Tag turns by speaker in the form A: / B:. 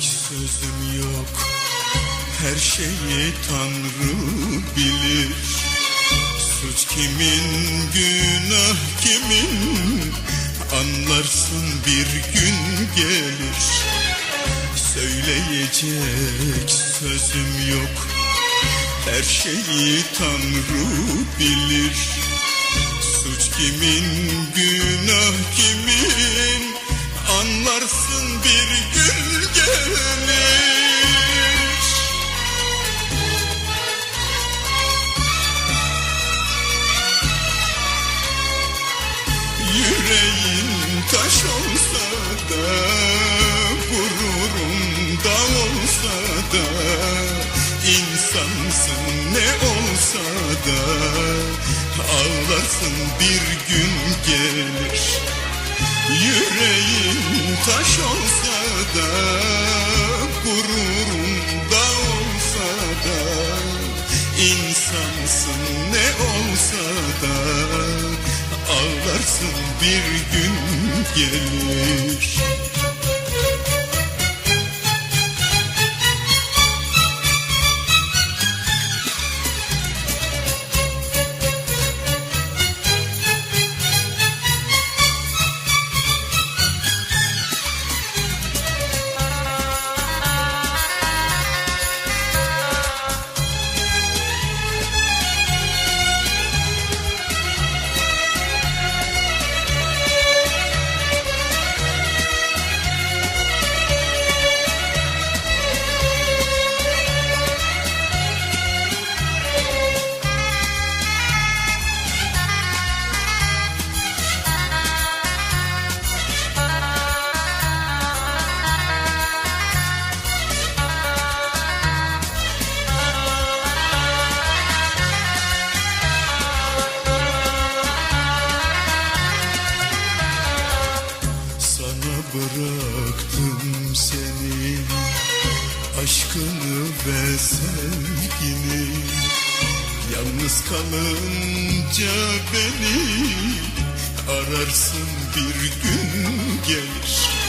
A: sözüm yok. Her şeyi Tanrı bilir. Suç kimin, günah kimin? Anlarsın bir gün gelir. Söyleyecek sözüm yok. Her şeyi Tanrı bilir. Suç kimin, günah Yüreğin taş olsa da Gururum da olsa da insansın ne olsa da Ağlarsın bir gün gelir. Yüreğin taş olsa da Gururum da olsa da İnsansın ne olsa da Ağlarsın bir gün gelir Aşkını ve sevgini Yalnız kalınca beni Ararsın bir gün gelir